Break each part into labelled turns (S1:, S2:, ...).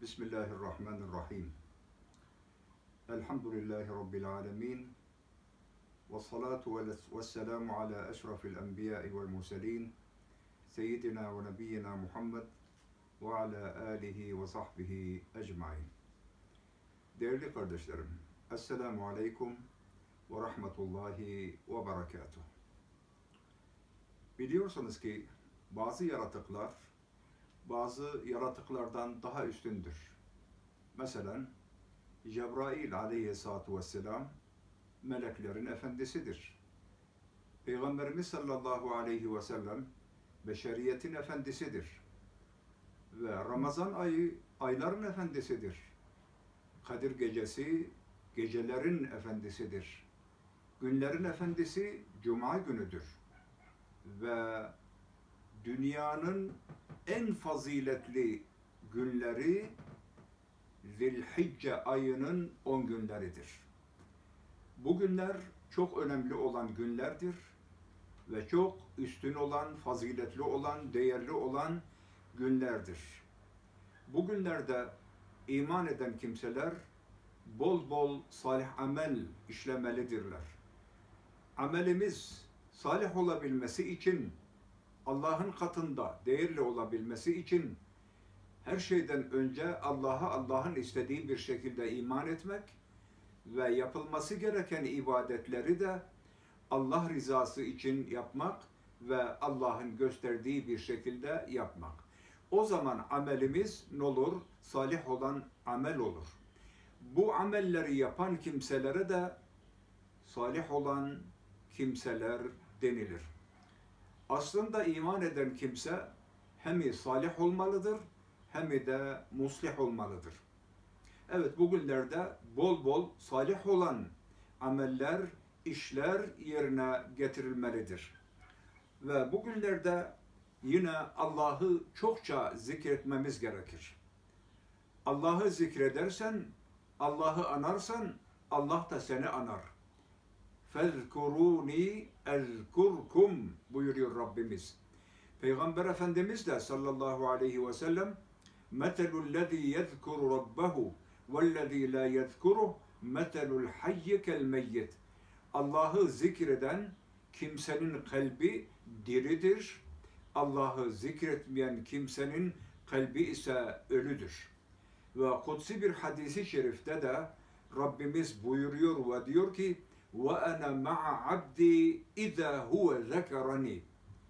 S1: Bismillahirrahmanirrahim. Elhamdülillahi Rabbil alemin. Ve salatu ve selamu ala eşrafil enbiyai vel murselin. Seyyidina ve nebiyyina Muhammed ve ala alihi ve sahbihi ecmain. Değerli kardeşlerim, Esselamu Aleyküm ve Rahmetullahi ve Berekatuhu. Biliyorsunuz ki bazı yaratıklar bazı yaratıklardan daha üstündür. Mesela Cebrail aleyhissalatu vesselam meleklerin efendisidir. Peygamberimiz sallallahu aleyhi ve sellem beşeriyetin efendisidir. Ve Ramazan ayı ayların efendisidir. Kadir gecesi gecelerin efendisidir. Günlerin efendisi cuma günüdür. Ve dünyanın en faziletli günleri Zilhicce ayının 10 günleridir. Bu günler çok önemli olan günlerdir ve çok üstün olan, faziletli olan, değerli olan günlerdir. Bu günlerde iman eden kimseler bol bol salih amel işlemelidirler. Amelimiz salih olabilmesi için Allah'ın katında değerli olabilmesi için her şeyden önce Allah'a Allah'ın istediği bir şekilde iman etmek ve yapılması gereken ibadetleri de Allah rızası için yapmak ve Allah'ın gösterdiği bir şekilde yapmak. O zaman amelimiz ne olur? Salih olan amel olur. Bu amelleri yapan kimselere de salih olan kimseler denilir. Aslında iman eden kimse hem salih olmalıdır hem de muslih olmalıdır. Evet bugünlerde bol bol salih olan ameller, işler yerine getirilmelidir. Ve bugünlerde yine Allah'ı çokça zikretmemiz gerekir. Allah'ı zikredersen, Allah'ı anarsan Allah da seni anar. Fezkuruni ezkurkum buyuruyor Rabbimiz. Peygamber Efendimiz de sallallahu aleyhi ve sellem metelul lezî yezkuru rabbehu vellezî la yezkuruh metelul hayyi kel. Allah'ı zikreden kimsenin kalbi diridir. Allah'ı zikretmeyen kimsenin kalbi ise ölüdür. Ve kutsi bir hadisi şerifte de Rabbimiz buyuruyor ve diyor ki ana ma'a abdi iza huve zekerani.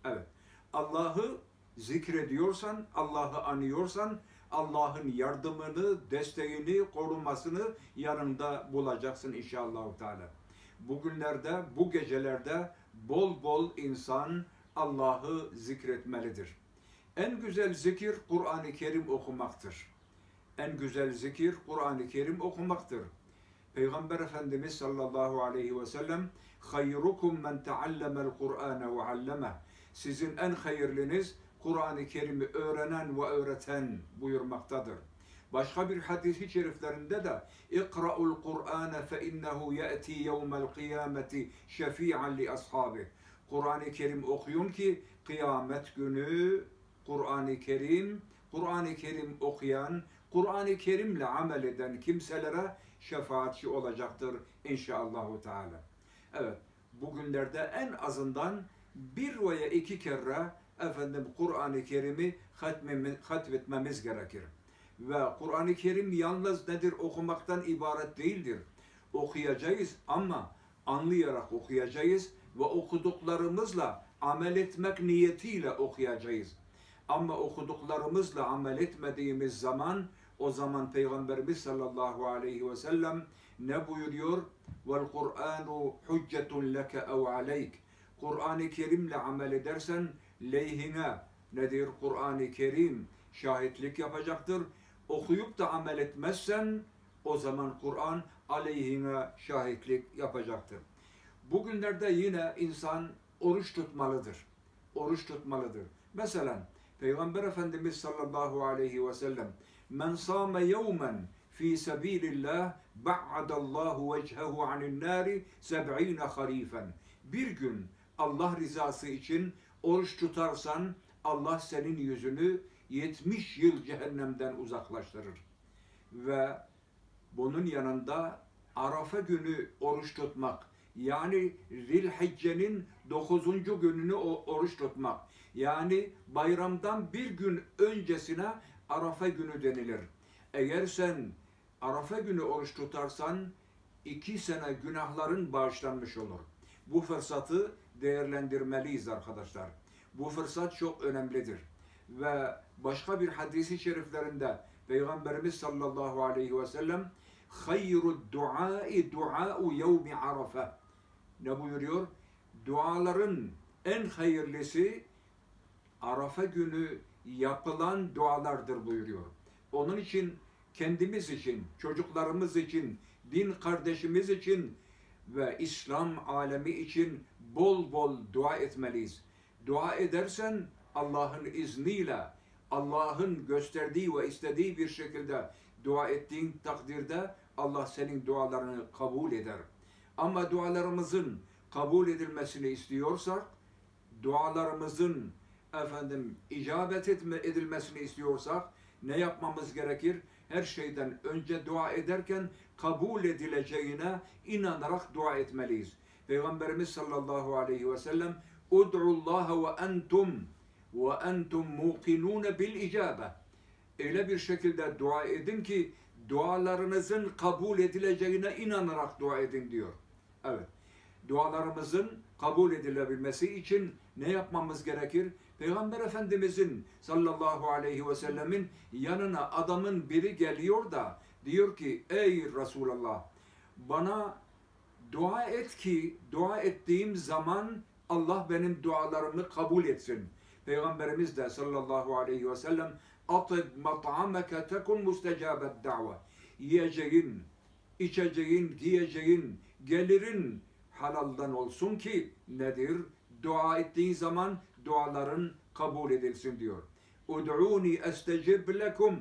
S1: Evet. Allah'ı zikrediyorsan, Allah'ı anıyorsan Allah'ın yardımını, desteğini, korumasını yanında bulacaksın inşallah Teala. Bugünlerde, bu gecelerde bol bol insan Allah'ı zikretmelidir. En güzel zikir Kur'an-ı Kerim okumaktır. En güzel zikir Kur'an-ı Kerim okumaktır. Peygamber Efendimiz sallallahu aleyhi ve sellem hayrukum men teallemel Kur'ane ve alleme. Sizin en hayırlınız Kur'an-ı Kerim'i öğrenen ve öğreten buyurmaktadır. Başka bir hadis-i şeriflerinde de İkra'ul Kur'ane fe innehu ye'ti yevmel kıyameti şefi'an li ashabi. Kur'an-ı Kerim okuyun ki kıyamet günü Kur'an-ı Kerim, Kur'an-ı Kerim okuyan, Kur'an-ı Kerim'le amel eden kimselere şefaatçi olacaktır inşallahü teala. Evet, bugünlerde en azından bir veya iki kere efendim Kur'an-ı Kerim'i hatmetmemiz gerekir. Ve Kur'an-ı Kerim yalnız nedir okumaktan ibaret değildir. Okuyacağız ama anlayarak okuyacağız ve okuduklarımızla amel etmek niyetiyle okuyacağız. Ama okuduklarımızla amel etmediğimiz zaman o zaman Peygamberimiz sallallahu aleyhi ve sellem ne buyuruyor? Vel Kur'anu hüccetun leke ev aleyk. Kur'an-ı Kerim'le amel edersen leyhine nedir? Kur'an-ı Kerim şahitlik yapacaktır. Okuyup da amel etmezsen o zaman Kur'an aleyhine şahitlik yapacaktır. Bugünlerde yine insan oruç tutmalıdır. Oruç tutmalıdır. Mesela Peygamber Efendimiz sallallahu aleyhi ve sellem men sâme yevmen fi sebilillah ba'adallahu vechehu anin nari seb'ine harifen. Bir gün Allah rızası için oruç tutarsan Allah senin yüzünü 70 yıl cehennemden uzaklaştırır. ve bunun yanında Arafa günü oruç tutmak. Yani Zilhicce'nin 9. gününü oruç tutmak. Yani bayramdan bir gün öncesine Arafa günü denilir. Eğer sen Arafa günü oruç tutarsan iki sene günahların bağışlanmış olur. Bu fırsatı değerlendirmeliyiz arkadaşlar. Bu fırsat çok önemlidir. Ve başka bir hadisi şeriflerinde Peygamberimiz sallallahu aleyhi ve sellem hayru duai duau yevmi arafa ne buyuruyor? Duaların en hayırlısı Arafa günü yapılan dualardır buyuruyor. Onun için kendimiz için, çocuklarımız için, din kardeşimiz için ve İslam alemi için bol bol dua etmeliyiz. Dua edersen Allah'ın izniyle, Allah'ın gösterdiği ve istediği bir şekilde dua ettiğin takdirde Allah senin dualarını kabul eder. Ama dualarımızın kabul edilmesini istiyorsak, dualarımızın efendim icabet etme edilmesini istiyorsak ne yapmamız gerekir? Her şeyden önce dua ederken kabul edileceğine inanarak dua etmeliyiz. Peygamberimiz sallallahu aleyhi ve sellem Ud'ullaha ve entum ve entum muqinun bil icabe. Öyle bir şekilde dua edin ki dualarınızın kabul edileceğine inanarak dua edin diyor. Evet. Dualarımızın kabul edilebilmesi için ne yapmamız gerekir? Peygamber Efendimizin sallallahu aleyhi ve sellemin yanına adamın biri geliyor da diyor ki ey Resulallah bana dua et ki dua ettiğim zaman Allah benim dualarımı kabul etsin. Peygamberimiz de sallallahu aleyhi ve sellem atib mat'ameke tekun mustecabet da'va. Yiyeceğin, içeceğin, giyeceğin, gelirin halaldan olsun ki nedir? Dua ettiğin zaman duaların kabul edilsin diyor. Ud'uni estecib lekum.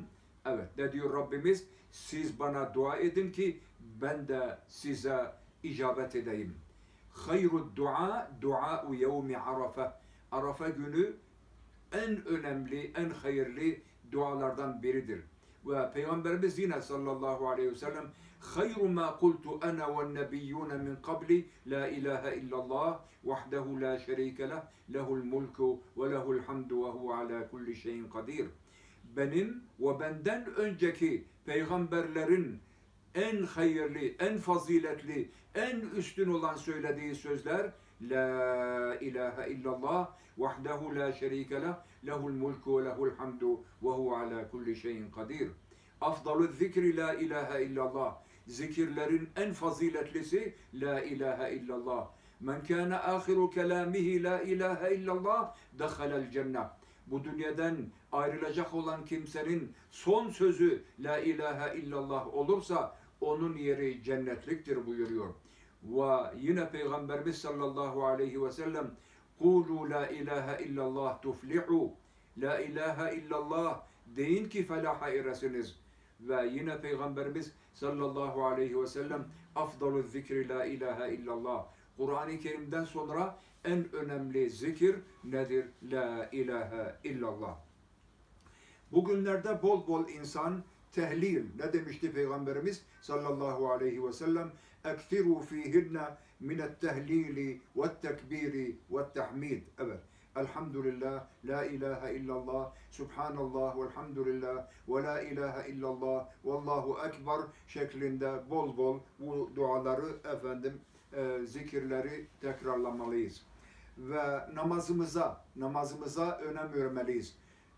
S1: Evet ne diyor Rabbimiz? Siz bana dua edin ki ben de size icabet edeyim. Hayru dua dua'u yevmi arafa. Arafa günü en önemli, en hayırlı dualardan biridir. Ve Peygamberimiz yine sallallahu aleyhi ve sellem kultu ana ve nebiyyun min qabli la ilahe illallah vahdehu la şerike leh lehul mulku ve lehul hamdu ve huve ala kulli şeyin kadir. Benim ve benden önceki peygamberlerin en hayırlı, en faziletli, en üstün olan söylediği sözler La ilahe illallah vahdehu la şerike leh lehul mulku ve lehul hamdu ve huve ala kulli şeyin kadir. Afdalu zikri la ilahe illallah. Zikirlerin en faziletlisi la ilahe illallah. Men kana ahiru kelamihi la ilahe illallah dehalel cennet. Bu dünyadan ayrılacak olan kimsenin son sözü la ilahe illallah olursa onun yeri cennetliktir buyuruyor. Ve yine Peygamberimiz sallallahu aleyhi ve sellem Kulu la ilahe illallah tuflihu. La ilahe illallah deyin ki felaha eresiniz. Ve yine Peygamberimiz sallallahu aleyhi ve sellem afdalu zikri la ilahe illallah. Kur'an-ı Kerim'den sonra en önemli zikir nedir? La ilahe illallah. Bugünlerde bol bol insan tehlil ne demişti Peygamberimiz sallallahu aleyhi ve sellem? Minet tehlili ve tekbiri ve tahmid. Evet. Elhamdülillah, la ilahe illallah, subhanallah, velhamdülillah, ve la ilahe illallah, vallahu ekber şeklinde bol bol bu duaları efendim e, zikirleri tekrarlamalıyız. Ve namazımıza, namazımıza önem vermeliyiz.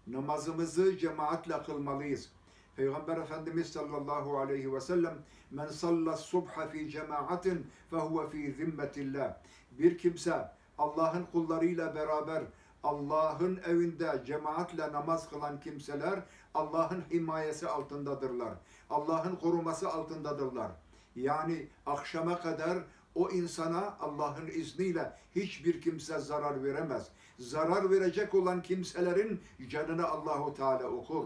S1: Namazımızı cemaatle kılmalıyız. Peygamber Efendimiz sallallahu aleyhi ve sellem men salla subha fi cemaatin fehuve fi zimmetillah. Bir kimse Allah'ın kullarıyla beraber Allah'ın evinde cemaatle namaz kılan kimseler Allah'ın himayesi altındadırlar. Allah'ın koruması altındadırlar. Yani akşama kadar o insana Allah'ın izniyle hiçbir kimse zarar veremez. Zarar verecek olan kimselerin canını Allahu Teala okur.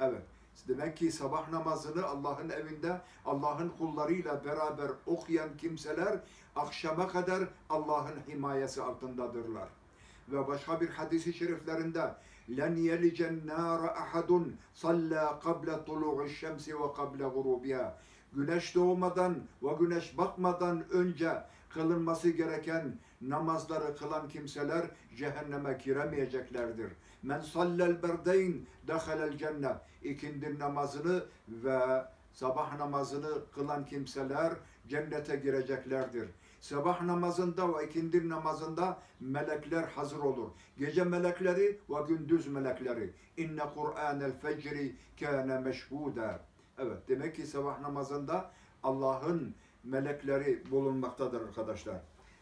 S1: Evet. Demek ki sabah namazını Allah'ın evinde Allah'ın kullarıyla beraber okuyan kimseler akşama kadar Allah'ın himayesi altındadırlar. Ve başka bir hadisi şeriflerinde لَنْ يَلِجَ النَّارَ أَحَدٌ صَلَّى قَبْلَ طُلُوعِ الشَّمْسِ وَقَبْلَ غُرُوبِهَا Güneş doğmadan ve güneş bakmadan önce kılınması gereken namazları kılan kimseler cehenneme giremeyeceklerdir. Men sallel berdeyn dehalel cennet. İkindir namazını ve sabah namazını kılan kimseler cennete gireceklerdir. Sabah namazında ve ikindir namazında melekler hazır olur. Gece melekleri ve gündüz melekleri. İnne Kur'anel fecri kâne meşhuda. Evet demek ki sabah namazında Allah'ın melekleri bulunmaktadır arkadaşlar.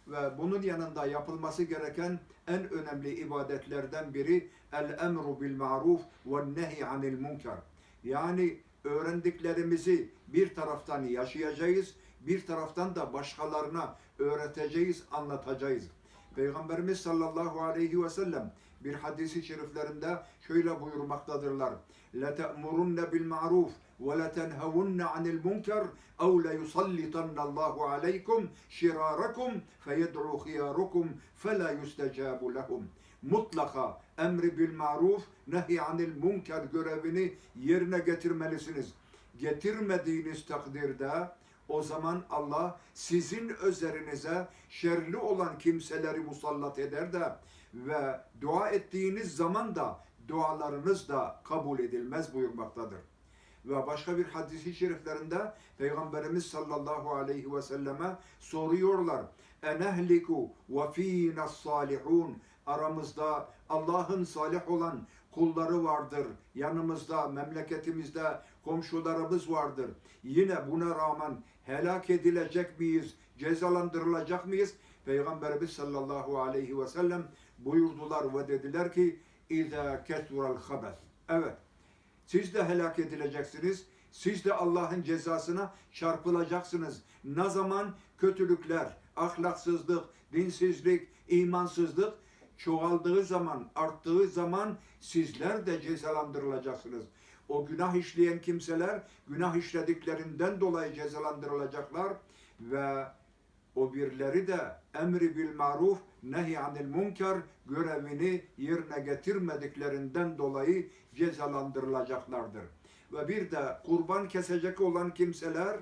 S1: Ve bunun yanında yapılması gereken en önemli ibadetlerden biri el emru bil ma'ruf ve nehy anil munkar. Yani öğrendiklerimizi bir taraftan yaşayacağız, bir taraftan da başkalarına öğreteceğiz, anlatacağız. Peygamberimiz sallallahu aleyhi ve sellem bir hadisi şeriflerinde şöyle buyurmaktadırlar. لَتَأْمُرُنَّ بِالْمَعْرُوفِ وَلَتَنْهَوُنَّ عَنِ الْمُنْكَرِ اَوْ لَيُسَلِّطَنَّ اللّٰهُ عَلَيْكُمْ شِرَارَكُمْ فَيَدْعُوا خِيَارُكُمْ فَلَا يُسْتَجَابُ لَهُمْ Mutlaka emri bil maruf, nehy anil münker görevini yerine getirmelisiniz. Getirmediğiniz takdirde o zaman Allah sizin üzerinize şerli olan kimseleri musallat eder de ve dua ettiğiniz zaman da dualarınız da kabul edilmez buyurmaktadır. Ve başka bir hadisi şeriflerinde Peygamberimiz sallallahu aleyhi ve selleme soruyorlar. Enehliku ve fîne salihun aramızda Allah'ın salih olan kulları vardır. Yanımızda, memleketimizde komşularımız vardır. Yine buna rağmen helak edilecek miyiz? Cezalandırılacak mıyız? Peygamberimiz sallallahu aleyhi ve sellem buyurdular ve dediler ki İzâ kethural habes. Evet. Siz de helak edileceksiniz. Siz de Allah'ın cezasına çarpılacaksınız. Ne zaman kötülükler, ahlaksızlık, dinsizlik, imansızlık çoğaldığı zaman, arttığı zaman sizler de cezalandırılacaksınız. O günah işleyen kimseler günah işlediklerinden dolayı cezalandırılacaklar ve o birleri de emri bil maruf nehy anil münker görevini yerine getirmediklerinden dolayı cezalandırılacaklardır. Ve bir de kurban kesecek olan kimseler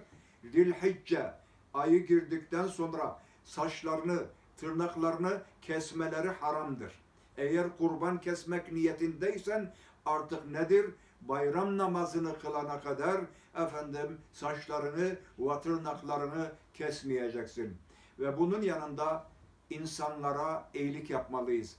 S1: Zilhicce ayı girdikten sonra saçlarını, tırnaklarını kesmeleri haramdır. Eğer kurban kesmek niyetindeysen artık nedir? Bayram namazını kılana kadar efendim saçlarını ve tırnaklarını kesmeyeceksin. Ve bunun yanında insanlara iyilik yapmalıyız.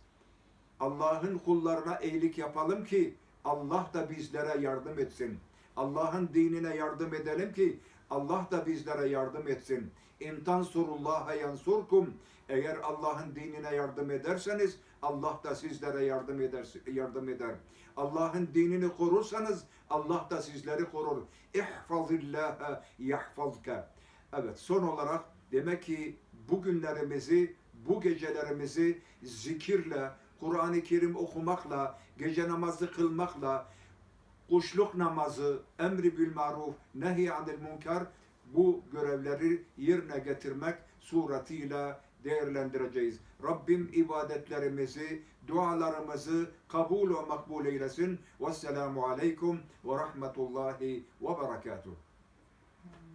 S1: Allah'ın kullarına iyilik yapalım ki Allah da bizlere yardım etsin. Allah'ın dinine yardım edelim ki Allah da bizlere yardım etsin. İn tansurullaha yansurkum. Eğer Allah'ın dinine yardım ederseniz Allah da sizlere yardım eder. Yardım eder. Allah'ın dinini korursanız Allah da sizleri korur. İhfazillâhe yahfazke. Evet son olarak demek ki bugünlerimizi, bu gecelerimizi zikirle, Kur'an-ı Kerim okumakla, gece namazı kılmakla, kuşluk namazı, emri bil maruf, nehy anil munkar bu görevleri yerine getirmek suretiyle değerlendireceğiz. Rabbim ibadetlerimizi, dualarımızı kabul ve makbul eylesin. Vesselamu aleyküm ve rahmetullahi ve berekatuhu.